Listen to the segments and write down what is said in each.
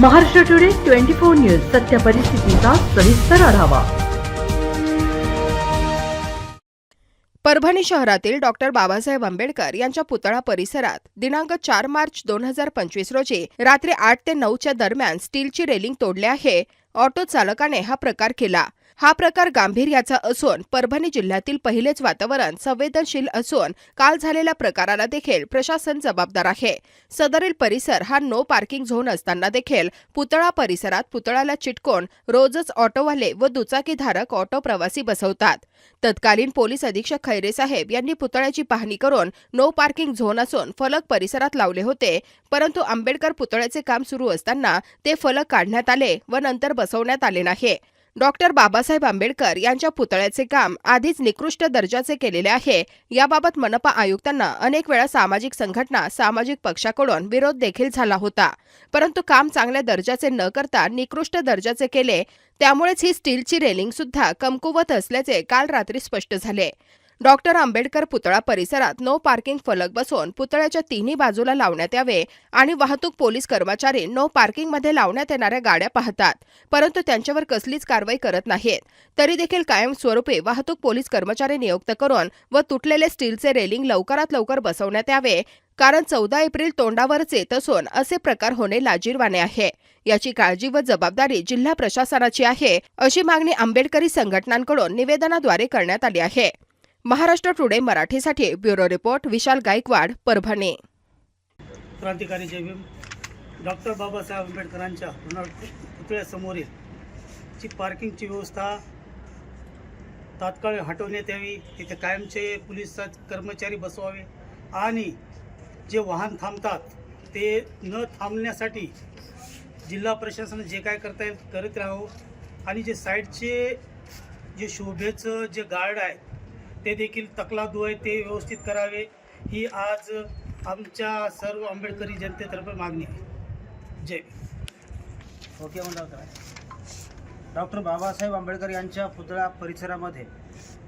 Maharashtra today twenty four news सत्य परिस्थितीचा सविस्तर आढावा. परभणी शहरातील डॉक्टर बाबासाहेब आंबेडकर यांच्या पुतळा परिसरात दिनांक चार मार्च दोन हजार पंचवीस रोजी रात्री आठ ते नऊच्या दरम्यान स्टीलची रेलिंग तोडली आहे. ऑटो चालकाने हा प्रकार केला. हा प्रकार गांभीर्याचा असून परभणी जिल्ह्यातील पहिलेच वातावरण संवेदनशील असून काल झालेल्या प्रकाराला देखील प्रशासन जबाबदार आहे. सदरील परिसर हा नो पार्किंग झोन असताना देखील पुतळा परिसरात पुतळ्याला चिटकून रोजच ऑटोवाले व दुचाकीधारक ऑटो प्रवासी बसवतात. तत्कालीन पोलीस अधीक्षक खैरे साहेब यांनी पुतळ्याची पाहणी करून नो पार्किंग झोन असून फलक परिसरात लावले होते परंतु आंबेडकर पुतळ्याचे काम सुरू असताना ते फलक काढण्यात आले व नंतर बसवण्यात आले नाही. डॉक्टर बाबासाहेब आंबेडकर यांच्या पुतळ्याचे काम आधीच निकृष्ट दर्जाचे केलेले आहे. याबाबत मनपा आयुक्तांना अनेक वेळा सामाजिक संघटना सामाजिक पक्षाकडून विरोध देखील झाला होता. परंतु काम चांगल्या दर्जाचे न करता निकृष्ट दर्जाचे केले त्यामुळेच ही स्टीलची रेलिंग सुद्धा कमकुवत असल्याचे काल रात्री स्पष्ट झाले. डॉक्टर आंबेडकर पुतळा परिसरात नो पार्किंग फलक बसवून पुतळ्याच्या तिन्ही बाजूला लावण्यात यावे आणि वाहतूक पोलीस कर्मचारी नो पार्किंगमध्ये लावण्यात येणाऱ्या गाड्या पाहतात परंतु त्यांच्यावर कसलीच कारवाई करत नाहीत. तरी देखील कायमस्वरूपी वाहतूक पोलीस कर्मचारी नियुक्त करून व तुटलेले स्टीलचे रेलिंग लवकरात लवकर बसवण्यात यावे कारण चौदा एप्रिल तोंडावरच येत असून असे प्रकार होणे लाजीरवाणे आहे. याची काळजी व जबाबदारी जिल्हा प्रशासनाची आहे अशी मागणी आंबेडकरी संघटनांकडून निवेदनाद्वारे करण्यात आली आहे. महाराष्ट्र टुडे मराठीसाठी ब्युरो रिपोर्ट विशाल गायकवाड परभणी. क्रांतिकारी जय भीम. डॉक्टर बाबासाहेब आंबेडकरांच्या पुतळ्यासमोरील ची पार्किंगची व्यवस्था तात्काळ हटवण्यात यावी. तिथे कायमचे पोलीस कर्मचारी बसवावे आणि जे वाहन थांबतात ते न थांबण्यासाठी जिल्हा प्रशासन जे काय करता येईल करत राहावं आणि जे साईडचे जे शोभेचं जे गार्ड आहे ते देखील तकलादू आहे ते व्यवस्थित करावे. ही आज आमच्या सर्व आंबेडकरी जनतेतर्फे मागणी आहे. जय ओके म्हणलं डॉक्टर बाबासाहेब आंबेडकर यांच्या पुतळा परिसरामध्ये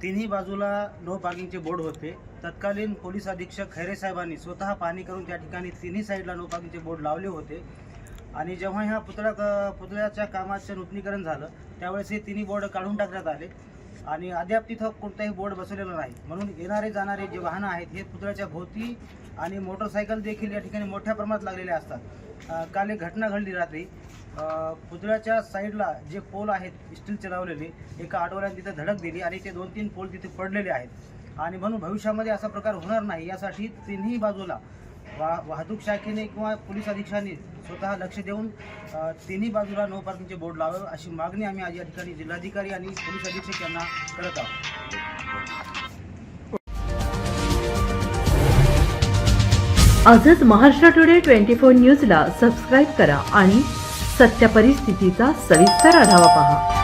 तिन्ही बाजूला नो पार्किंगचे बोर्ड होते. तत्कालीन पोलीस अधीक्षक खैरे साहेबांनी स्वतः पाहणी करून त्या ठिकाणी तिन्ही साईडला नो पार्किंगचे बोर्ड लावले होते. आणि जेव्हा ह्या पुतळा पुतळ्याच्या कामाचं नूतनीकरण झालं त्यावेळेस हे तिन्ही बोर्ड काढून टाकण्यात आले. आणि अद्याप तिथं कोणताही बोर्ड बसवलेला नाही. म्हणून येणारे जाणारे जे वाहनं आहेत हे पुतळ्याच्या भोवती आणि मोटरसायकल देखील या ठिकाणी मोठ्या प्रमाणात लागलेले असतात. काल एक घटना घडली रात्री. पुतळ्याच्या साईडला जे पोल आहेत स्टीलचे लावलेले एका आठवड्यात तिथे धडक दिली आणि ते दोन तीन पोल तिथे पडलेले आहेत. आणि म्हणून भविष्यामध्ये असा प्रकार होणार नाही यासाठी तिन्ही बाजूला वा वाहतूक शाखेने किंवा पोलीस अधीक्षकांनी स्वतः लक्ष देऊन तिन्ही बाजूला नो पार्किंगचे बोर्ड लावावे अशी मागणी आम्ही आज या ठिकाणी जिल्हाधिकारी आणि पोलीस अधीक्षक यांना करत आहोत. आजच महाराष्ट्र टुडे ट्वेंटी फोर न्यूजला सबस्क्राईब करा आणि सत्य परिस्थितीचा सविस्तर आढावा पहा.